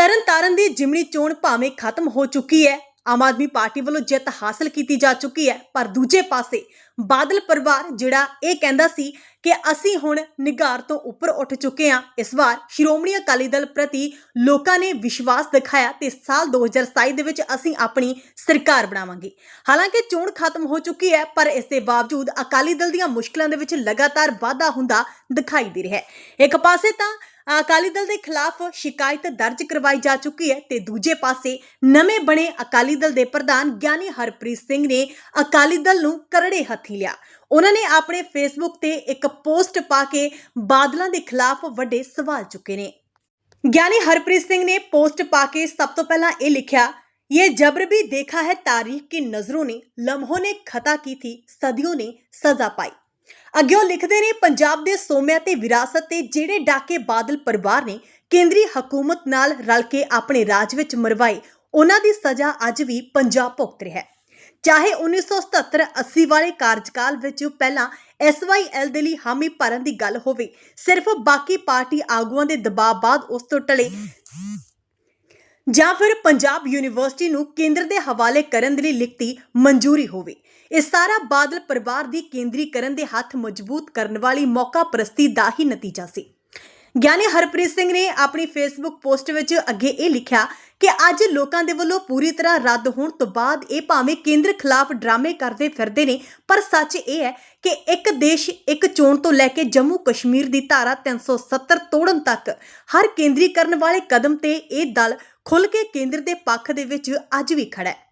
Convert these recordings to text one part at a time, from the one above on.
ਤਰਨਤਾਰਨ ਦੀ ਜਿਮਣੀ ਚੋਣ ਭਾਵੇਂ ਖਤਮ ਹੋ ਚੁੱਕੀ ਹੈ, ਆਮ ਆਦਮੀ ਪਾਰਟੀ ਵੱਲੋਂ ਜਿੱਤ ਹਾਸਲ ਕੀਤੀ ਜਾ ਚੁੱਕੀ ਹੈ, ਪਰ ਦੂਜੇ ਪਾਸੇ ਬਾਦਲ ਪਰਿਵਾਰ ਜਿਹੜਾ ਇਹ ਕਹਿੰਦਾ ਸੀ ਕਿ ਅਸੀਂ ਹੁਣ ਨਿਗਾਰ ਤੋਂ ਉੱਪਰ ਉੱਠ ਚੁੱਕੇ ਹਾਂ। ਇਸ ਵਾਰ ਸ਼੍ਰੋਮਣੀ ਅਕਾਲੀ ਦਲ ਪ੍ਰਤੀ ਲੋਕਾਂ ਨੇ ਵਿਸ਼ਵਾਸ ਦਿਖਾਇਆ ਤੇ ਸਾਲ 2027 ਦੇ ਵਿੱਚ ਅਸੀਂ ਆਪਣੀ ਸਰਕਾਰ ਬਣਾਵਾਂਗੇ। ਹਾਲਾਂਕਿ ਚੋਣ ਖਤਮ ਹੋ ਚੁੱਕੀ ਹੈ, ਪਰ ਇਸ ਦੇ ਬਾਵਜੂਦ ਅਕਾਲੀ ਦਲ ਦੀਆਂ ਮੁਸ਼ਕਲਾਂ ਦੇ ਵਿੱਚ ਲਗਾਤਾਰ ਵਾਧਾ ਹੁੰਦਾ ਦਿਖਾਈ ਦੇ ਰਿਹਾ ਹੈ। ਇੱਕ ਪਾਸੇ ਤਾਂ ਅਕਾਲੀ ਦਲ ਦੇ ਖਿਲਾਫ ਸ਼ਿਕਾਇਤ ਦਰਜ ਕਰਵਾਈ ਜਾ ਚੁੱਕੀ ਹੈ ਤੇ ਦੂਜੇ ਪਾਸੇ ਨਵੇਂ ਬਣੇ ਅਕਾਲੀ ਦਲ ਦੇ ਪ੍ਰਧਾਨ ਗਿਆਨੀ ਹਰਪ੍ਰੀਤ ਸਿੰਘ ਨੇ ਅਕਾਲੀ ਦਲ ਨੂੰ ਕਰੜੇ ਹੱਥੀ ਲਿਆ ਉਹਨਾਂ ਨੇ ਆਪਣੇ ਫੇਸਬੁੱਕ ਤੇ ਇੱਕ ਪੋਸਟ ਪਾ ਕੇ ਬਾਦਲਾਂ ਦੇ ਖਿਲਾਫ ਵੱਡੇ ਸਵਾਲ ਚੁੱਕੇ ਨੇ ਗਿਆਨੀ ਹਰਪ੍ਰੀਤ ਸਿੰਘ ਨੇ ਪੋਸਟ ਪਾ ਕੇ ਸਭ ਤੋਂ ਪਹਿਲਾਂ ਇਹ ਲਿਖਿਆ ये जबर भी देखा है तारीख की नजरों ने लम्हों ने खता की थी सदियों ने सजा पाई ਅੱਗਿਓਂ ਲਿਖਦੇ ਨੇ, ਪੰਜਾਬ ਦੇ ਸੋਮਿਆਂ ਤੇ ਵਿਰਾਸਤ ਤੇ ਜਿਹੜੇ ਡਾਕੇ ਬਾਦਲ ਪਰਿਵਾਰ ਨੇ, ਕੇਂਦਰੀ ਹਕੂਮਤ ਨਾਲ ਰਲ ਕੇ ਆਪਣੇ ਰਾਜ ਵਿੱਚ ਮਰਵਾਏ, ਉਹਨਾਂ ਦੀ ਸਜ਼ਾ ਅੱਜ ਵੀ ਪੰਜਾਬ ਭੁਗਤ ਰਿਹਾ ਹੈ। ਚਾਹੇ 1977-80 ਵਾਲੇ ਕਾਰਜਕਾਲ ਵਿੱਚ ਪਹਿਲਾਂ ਐਸਵਾਈਐਲ ਦੇ ਲਈ ਹਾਮੀ ਭਰਨ ਦੀ ਗੱਲ ਹੋਵੇ, ਸਿਰਫ ਬਾਕੀ ਪਾਰਟੀ ਆਗੂਆਂ ਦੇ ਦਬਾਅ ਬਾਅਦ ਉਸ ਤੋਂ ਟਲੇ। ਜਾਂ ਫਿਰ ਪੰਜਾਬ ਯੂਨੀਵਰਸਿਟੀ ਨੂੰ ਕੇਂਦਰ ਦੇ ਹਵਾਲੇ ਕਰਨ ਦੇ ਲਈ ਲਿਖਤੀ ਮਨਜ਼ੂਰੀ ਹੋਵੇ। ਇਹ ਸਾਰਾ ਬਾਦਲ ਪਰਿਵਾਰ ਦੀ ਕੇਂਦਰੀਕਰਨ ਦੇ ਹੱਥ ਮਜ਼ਬੂਤ ਕਰਨ ਵਾਲੀ ਮੌਕਾ ਪ੍ਰਸਤੀ ਦਾ ਹੀ ਨਤੀਜਾ ਸੀ। ਗਿਆਨੀ ਹਰਪ੍ਰੀਤ ਸਿੰਘ ਨੇ ਆਪਣੀ ਫੇਸਬੁੱਕ ਪੋਸਟ ਵਿੱਚ ਅੱਗੇ ਇਹ ਲਿਖਿਆ ਕਿ ਅੱਜ ਲੋਕਾਂ ਦੇ ਵੱਲੋਂ ਪੂਰੀ ਤਰ੍ਹਾਂ ਰੱਦ ਹੋਣ ਤੋਂ ਬਾਅਦ ਇਹ ਭਾਵੇਂ ਕੇਂਦਰ ਖਿਲਾਫ ਡਰਾਮੇ ਕਰਦੇ ਫਿਰਦੇ ਨੇ, ਪਰ ਸੱਚ ਇਹ ਹੈ ਕਿ ਇੱਕ ਦੇਸ਼ ਇੱਕ ਚੋਣ ਤੋਂ ਲੈ ਕੇ ਜੰਮੂ ਕਸ਼ਮੀਰ ਦੀ ਧਾਰਾ 370 ਤੋੜਨ ਤੱਕ ਹਰ ਕੇਂਦਰੀਕਰਨ ਵਾਲੇ ਕਦਮ ਤੇ ਇਹ ਦਲ ਖੁੱਲ ਕੇ ਕੇਂਦਰ ਦੇ ਪੱਖ ਦੇ ਵਿੱਚ ਅੱਜ ਵੀ ਖੜਾ ਹੈ।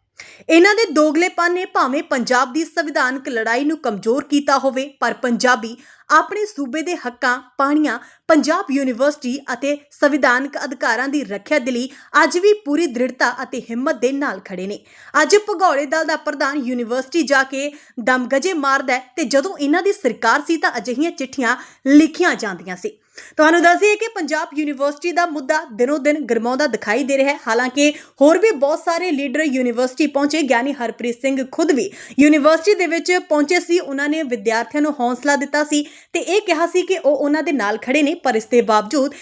ਇਹਨਾਂ ਦੇ ਦੋਗਲੇਪਨ ਨੇ ਭਾਵੇਂ ਪੰਜਾਬ ਦੀ ਸੰਵਿਧਾਨਕ ਲੜਾਈ ਨੂੰ ਕਮਜ਼ੋਰ ਕੀਤਾ ਹੋਵੇ, ਪਰ ਪੰਜਾਬੀ ਆਪਣੇ ਸੂਬੇ ਦੇ ਹੱਕਾਂ, ਪਾਣੀਆਂ, ਪੰਜਾਬ ਯੂਨੀਵਰਸਿਟੀ ਅਤੇ ਸੰਵਿਧਾਨਕ ਅਧਿਕਾਰਾਂ ਦੀ ਰੱਖਿਆ ਦੇ ਲਈ ਅੱਜ ਵੀ ਪੂਰੀ ਦ੍ਰਿੜਤਾ ਅਤੇ ਹਿੰਮਤ ਦੇ ਨਾਲ ਖੜੇ ਨੇ। ਅੱਜ ਭਗੌੜੇ ਦਲ ਦਾ ਪ੍ਰਧਾਨ ਯੂਨੀਵਰਸਿਟੀ ਜਾ ਕੇ ਦਮਗਜੇ ਮਾਰਦਾ ਹੈ ਤੇ ਜਦੋਂ ਇਹਨਾਂ ਦੀ ਸਰਕਾਰ ਸੀ ਤਾਂ ਅਜਿਹੀਆਂ ਚਿੱਠੀਆਂ ਲਿਖੀਆਂ ਜਾਂਦੀਆਂ ਸੀ। ਤੁਹਾਨੂੰ ਦੱਸ ਦਈਏ ਕਿ ਪੰਜਾਬ ਯੂਨੀਵਰਸਿਟੀ ਦਾ ਮੁੱਦਾ ਦਿਨੋ ਦਿਨ ਗਰਮਾਉਂਦਾ ਦਿਖਾਈ ਦੇ ਰਿਹਾ ਹੈ। ਹਾਲਾਂਕਿ ਹੋਰ ਵੀ ਬਹੁਤ ਸਾਰੇ ਲੀਡਰ ਯੂਨੀਵਰਸਿਟੀ ਪਹੁੰਚੇ, ਗਿਆਨੀ ਹਰਪ੍ਰੀਤ ਸਿੰਘ ਖੁਦ ਵੀ ਯੂਨੀਵਰਸਿਟੀ ਦੇ ਵਿੱਚ ਪਹੁੰਚੇ ਸੀ। ਉਹਨਾਂ ਨੇ ਵਿਦਿਆਰਥੀਆਂ ਨੂੰ ਹੌਸਲਾ ਦਿੱਤਾ ਸੀ ਤੇ ਇਹ ਕਿਹਾ ਸੀ ਕਿ ਉਹ ਉਹਨਾਂ ਦੇ ਨਾਲ ਖੜੇ ਨੇ, ਪਰ ਇਸ ਦੇ ਬਾਵਜੂਦ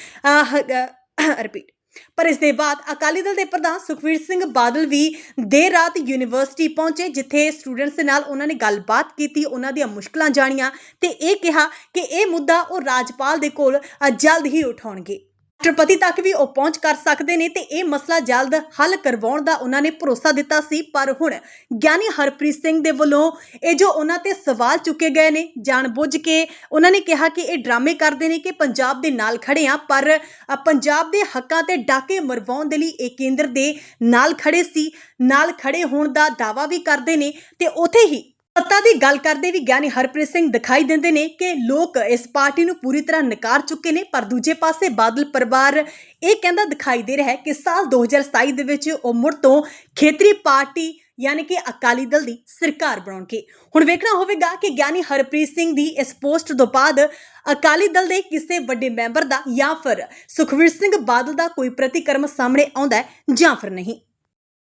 ਰਿਪੀਟ ਪਰ ਇਸ ਦੇ ਬਾਅਦ ਅਕਾਲੀ ਦਲ ਦੇ ਪ੍ਰਧਾਨ ਸੁਖਵੀਰ ਸਿੰਘ ਬਾਦਲ ਵੀ ਦੇਰ ਰਾਤ ਯੂਨੀਵਰਸਿਟੀ ਪਹੁੰਚੇ, ਜਿੱਥੇ ਸਟੂਡੈਂਟਸ ਦੇ ਨਾਲ ਉਹਨਾਂ ਨੇ ਗੱਲਬਾਤ ਕੀਤੀ, ਉਹਨਾਂ ਦੀਆਂ ਮੁਸ਼ਕਲਾਂ ਜਾਣੀਆਂ ਤੇ ਇਹ ਕਿਹਾ ਕਿ ਇਹ ਮੁੱਦਾ ਉਹ ਰਾਜਪਾਲ ਦੇ ਕੋਲ ਜਲਦ ਹੀ ਉਠਾਉਣਗੇ। ਰਾਸ਼ਟਰਪਤੀ ਤੱਕ ਵੀ ਉਹ ਪਹੁੰਚ ਕਰ ਸਕਦੇ ਨੇ ਤੇ ਇਹ ਮਸਲਾ ਜਲਦ ਹੱਲ ਕਰਵਾਉਣ ਦਾ ਉਹਨਾਂ ਨੇ ਭਰੋਸਾ ਦਿੱਤਾ ਸੀ। ਪਰ ਹੁਣ ਗਿਆਨੀ ਹਰਪ੍ਰੀਤ ਸਿੰਘ ਦੇ ਵੱਲੋਂ ਇਹ ਜੋ ਉਹਨਾਂ ਤੇ ਸਵਾਲ ਚੁੱਕੇ ਗਏ ਨੇ ਜਾਣਬੁੱਝ ਕੇ ਉਹਨਾਂ ਨੇ ਕਿਹਾ ਕਿ ਇਹ ਡਰਾਮੇ ਕਰਦੇ ਨੇ ਕਿ ਪੰਜਾਬ ਦੇ ਨਾਲ ਖੜੇ ਆ ਪਰ ਅ, ਪੰਜਾਬ ਦੇ ਹੱਕਾਂ ਤੇ ਡਾਕੇ ਮਰਵਾਉਣ ਦੇ ਲਈ ਇਹ ਕੇਂਦਰ ਦੇ ਨਾਲ ਖੜੇ ਸੀ। ਨਾਲ ਖੜੇ ਹੋਣ ਦਾ ਦਾਵਾ ਵੀ ਕਰਦੇ ਨੇ ਤੇ ਉਥੇ ਹੀ ਸੱਤਾ ਦੀ ਗੱਲ ਕਰਦੇ ਵੀ ਗਿਆਨੀ ਹਰਪ੍ਰੀਤ ਸਿੰਘ ਦਿਖਾਈ ਦਿੰਦੇ ਨੇ ਕਿ ਲੋਕ ਇਸ ਪਾਰਟੀ ਨੂੰ ਪੂਰੀ ਤਰ੍ਹਾਂ ਨਕਾਰ ਚੁੱਕੇ ਨੇ, ਪਰ ਦੂਜੇ ਪਾਸੇ ਬਾਦਲ ਪਰਿਵਾਰ ਇਹ ਕਹਿੰਦਾ ਦਿਖਾਈ ਦੇ ਰਿਹਾ ਹੈ ਕਿ ਸਾਲ 2027 ਦੇ ਵਿੱਚ ਉਹ ਮੁੜ ਤੋਂ ਖੇਤਰੀ ਪਾਰਟੀ ਯਾਨੀ ਕਿ ਅਕਾਲੀ ਦਲ ਦੀ ਸਰਕਾਰ ਬਣਾਉਣਗੇ। ਹੁਣ ਵੇਖਣਾ ਹੋਵੇਗਾ ਕਿ ਗਿਆਨੀ ਹਰਪ੍ਰੀਤ ਸਿੰਘ ਦੀ ਇਸ ਪੋਸਟ ਤੋਂ ਬਾਅਦ ਅਕਾਲੀ ਦਲ ਦੇ ਕਿਸੇ ਵੱਡੇ ਮੈਂਬਰ ਦਾ ਜਾਂ ਫਿਰ ਸੁਖਵੀਰ ਸਿੰਘ ਬਾਦਲ ਦਾ ਕੋਈ ਪ੍ਰਤੀਕਰਮ ਸਾਹਮਣੇ ਆਉਂਦਾ ਹੈ ਜਾਂ ਫਿਰ ਨਹੀਂ।